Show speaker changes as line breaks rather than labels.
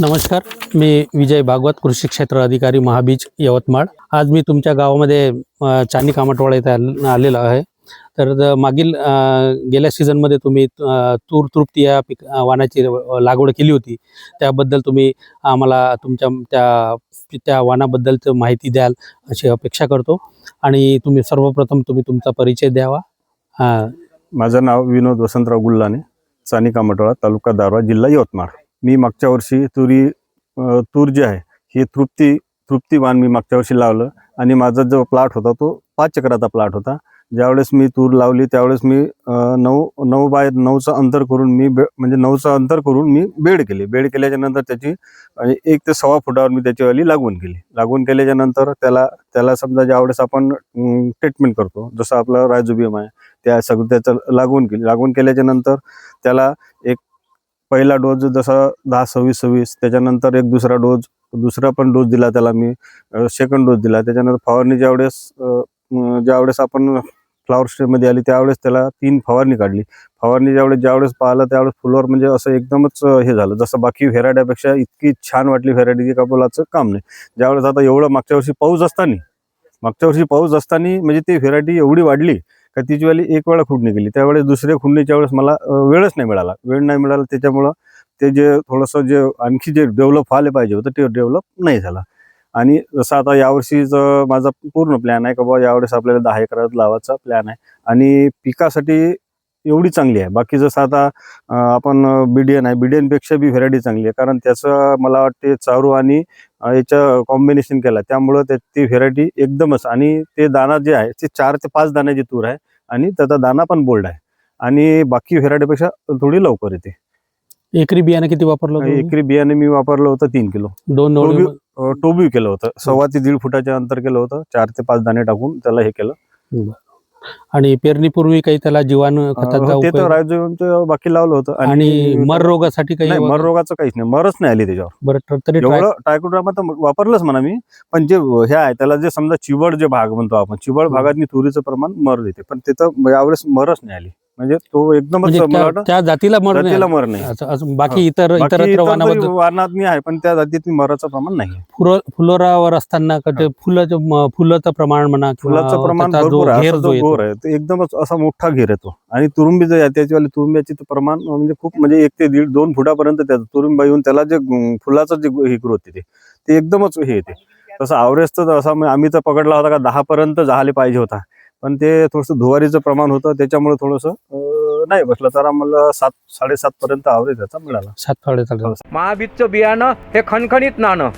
नमस्कार मी विजय भागवत कृषी क्षेत्र अधिकारी महाबीज यवतमाळ. आज मी तुमच्या गावामध्ये चानी कामटवाडा येथे आलेलो आहे. तर मागील गेल्या सीझनमध्ये तुम्ही तूर तृप्ती या पिक वानाची वाणाची लागवड केली होती. त्याबद्दल तुम्ही आम्हाला तुमच्या त्या त्या वाणाबद्दलचं माहिती द्याल अशी अपेक्षा करतो. आणि तुम्ही सर्वप्रथम तुम्ही तुमचा परिचय द्यावा.
माझं नाव विनोद वसंतराव गुल्लाने चानी कामटवाडा तालुका दारवा जिल्हा यवतमाळ. मी मागच्या वर्षी तुरी तूर जे आहे ही तृप्ती तृप्ती वाण मी मागच्या वर्षी लावलं. आणि माझा जो प्लॉट होता तो पाच चक्राचा प्लॉट होता. ज्यावेळेस मी तूर लावली त्यावेळेस मी नऊ नऊ बाय नऊचं अंतर करून मी बे म्हणजे नऊचं अंतर करून मी बेड केली. बेड केल्याच्यानंतर त्याची एक ते सव्वा फुटावर मी त्याची वाली लागवण केली. लागवण केल्याच्यानंतर त्याला त्याला समजा ज्यावेळेस आपण ट्रीटमेंट करतो जसं आपलं रायझोबियम आहे त्या सगळं त्याचं लागवण केली. लागवण केल्याच्यानंतर त्याला एक पहिला डोज जसा दहा सव्वीस सव्वीस त्याच्यानंतर एक दुसरा डोज दुसरा पण डोस दिला त्याला मी सेकंड डोस दिला. त्याच्यानंतर फवारणी ज्यावेळेस ज्यावेळेस आपण फ्लॉवर स्टेजमध्ये आली त्यावेळेस त्याला तीन फवारणी काढली. फवारणी ज्यावेळेस ज्यावेळेस पाहिलं त्यावेळेस फुलवर म्हणजे असं एकदमच हे झालं. जसं बाकी व्हेरायटीपेक्षा इतकी छान वाटली व्हेरायटी का बोलाचं काम नाही. ज्यावेळेस आता एवढं मागच्या वर्षी पाऊस असताना मागच्या वर्षी पाऊस असताना म्हणजे ती व्हेरायटी एवढी वाढली का तिची वाली एक वेळा खुडणी गेली त्यावेळेस दुसऱ्या खुडणीच्या वेळेस मला वेळच नाही मिळाला. वेळ नाही मिळाला त्याच्यामुळं ते जे थोडंसं जे आणखी जे डेव्हलप व्हायला पाहिजे होतं ते डेव्हलप नाही झाला. आणि जसं आता यावर्षीचं माझा पूर्ण प्लॅन आहे का बाबा यावेळेस आपल्याला दहा एकरात लावायचा प्लॅन आहे. आणि पिकासाठी एवढी चांगली आहे. बाकी जसं आता आपण बीडीएन आहे बीडीएनपेक्षा बी व्हेरायटी चांगली आहे. कारण त्याचं मला वाटते चारू आणि अ, याचं कॉम्बिनेशन केलं. त्यामुळं त्या ती व्हेरायटी एकदमच. आणि ते दाना जे आहे ते चार ते पाच दाण्याची तूर आहे. आणि त्याचा दाना पण बोल्ड आहे. आणि बाकी व्हेरायटीपेक्षा थोडी लवकर येते.
एकरी बियाणं किती वापरलं?
एकरी बियाणे मी वापरलं होतं तीन किलो.
दोन
टोबी केलं होतं. सव्वा ते दीड फुटाच्या अंतर केलं होतं. चार ते पाच दाणे टाकून त्याला हे केलं.
आणि पेरणीपूर्वी काही त्याला जीवाणू खताचा
अ, ते तर
उपयोग
बाकी लावलं होतं.
आणि मर रोगासाठी काही
नाही मर रोगाचं काहीच नाही. मरच नाही आली त्याच्यावर.
बरं तर तरी
एवढं टायकोड्रामा तर वापरलंच म्हणा मी. पण जे हे आहे त्याला जे समजा चिबड जे भाग म्हणतो आपण चिबड
हम्म.
भागात तुरीचं प्रमाण मर देते. पण तिथं यावेळेस मरच नाही आली. म्हणजे तो एकदमच
म्हणजे
मला
त्या-
वाटतं
त्या जातीला मर नाही.
जातीला मर नाही.
असं- असं बाकी इतर
बाकी इतर तरी वाणात मी आहे पण त्या जातीत मराचं प्रमाण नाही
फुलो फुलोरावर असताना का ते फुलाचं म- फुलाचं प्रमाण म्हणा किंवा
फुलाचं प्रमाण
त्याचा जो
भरपूर आहे
घेर
असा
जो
जो
येतो.
गोर आहे तो एकदमच असा मोठा घेर येतो आणि तुरुंबी जे आहे त्याच्यावाली तुरुंब्याची तर प्रमाण म्हणजे खूप म्हणजे एक ते दीड दोन फुटापर्यंत त्याचं तुरुंबा येऊन त्याला जे फुलाचं जे हे ग्रोथ येते ते. एकदमच हे येते तसं आवरेज तर असा म्हणजे आम्ही तर पकडला होता का दहा पर्यंत झाले पाहिजे होता. पण ते थोडंसं धुवारीचं प्रमाण होतं त्याच्यामुळे थोडंसं नाही बसलं. तर आम्हाला सात साडेसात पर्यंत आवरेज त्याचा मिळाला.
सात चालतात
महाबीजचं बियाणं हे खणखणीत नाणं.